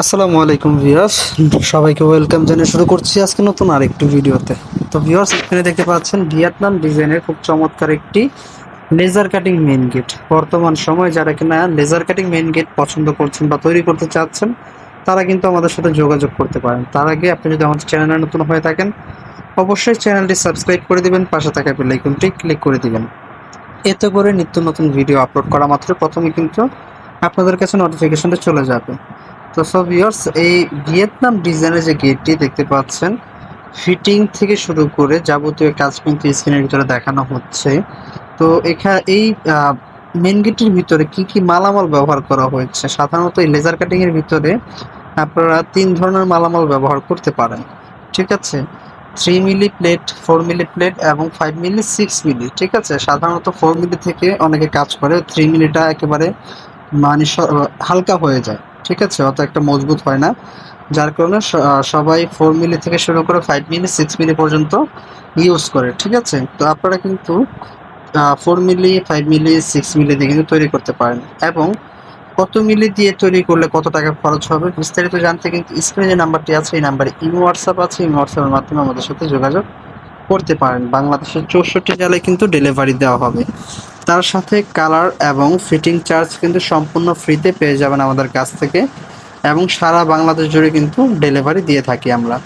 আসসালামু আলাইকুম ভিউয়ার্স। সবাইকে ওয়েলকাম জানিয়ে শুরু করছি আজকে নতুন আরেকটি ভিডিওতে। তো ভিউয়ার্স, এখানে দেখতে পাচ্ছেন ভিয়েতনাম ডিজাইনের খুব চমৎকার একটি লেজার কাটিং মেইন গেট। বর্তমান সময় যারা কিনা লেজার কাটিং মেইন গেট পছন্দ করছেন বা তৈরি করতে চাচ্ছেন, তারা কিন্তু আমাদের সাথে যোগাযোগ করতে পারেন। তার আগে আপনি যদি আমাদের চ্যানেলে নতুন হয়ে থাকেন, অবশ্যই চ্যানেলটি সাবস্ক্রাইব করে দিবেন, পাশে থাকা বেল আইকনটি ক্লিক করে দিবেন। এতে করে নিত্য নতুন ভিডিও আপলোড করা মাত্র প্রথমে কিন্তু আপনাদের কাছে নোটিফিকেশনটা চলে যাবে। তো সব ভিউয়ার্স এই ভিয়েতনাম ডিজাইনের যে গেটটি দেখতে পাচ্ছেন ফিটিং থেকে শুরু করে যাবতীয় কাজ কিন্তু স্ক্রিনের ভিতরে দেখানো হচ্ছে। তো এখানে এই মেন গেটের ভিতরে কি কি মালামাল ব্যবহার করা হয়েছে? সাধারণত এই লেজার কাটিংয়ের ভিতরে আপনারা তিন ধরনের মালামাল ব্যবহার করতে পারেন। ঠিক আছে? Three milli plate four milli plate এবং ফাইভ মিলি সিক্স মিলি ঠিক আছে? সাধারণত ফোর মিলি থেকে অনেকে কাজ করে থ্রি মিলিটা একেবারে মানে হালকা হয়ে যায়। ঠিক আছে, অত একটা মজবুত হয় না। যার কারণে সবাই ফোর মিলি থেকে শুরু করে ফাইভ মিলি সিক্স মিলি পর্যন্ত ইউজ করে, ঠিক আছে? তো আপনারা কিন্তু four milli five milli six milli দিয়ে কিন্তু তৈরি করতে পারেন। এবং কত মিলি দিয়ে তৈরি করলে কত টাকা খরচ হবে বিস্তারিত জানতে কিন্তু স্ক্রিনে যে নাম্বারটি আছে, এই নাম্বারে ইমো হোয়াটসঅ্যাপ আছে, ইমো হোয়াটসঅ্যাপের মাধ্যমে আমাদের সাথে যোগাযোগ করতে পারেন। বাংলাদেশের চৌষট্টি জেলায় কিন্তু ডেলিভারি দেওয়া হবে। তার সাথে কালার এবং ফিটিং চার্জ কিন্তু সম্পূর্ণ ফ্রিতে পেয়ে যাবেন আমাদের কাছ থেকে। এবং সারা বাংলাদেশ জুড়ে কিন্তু ডেলিভারি দিয়ে থাকি আমরা।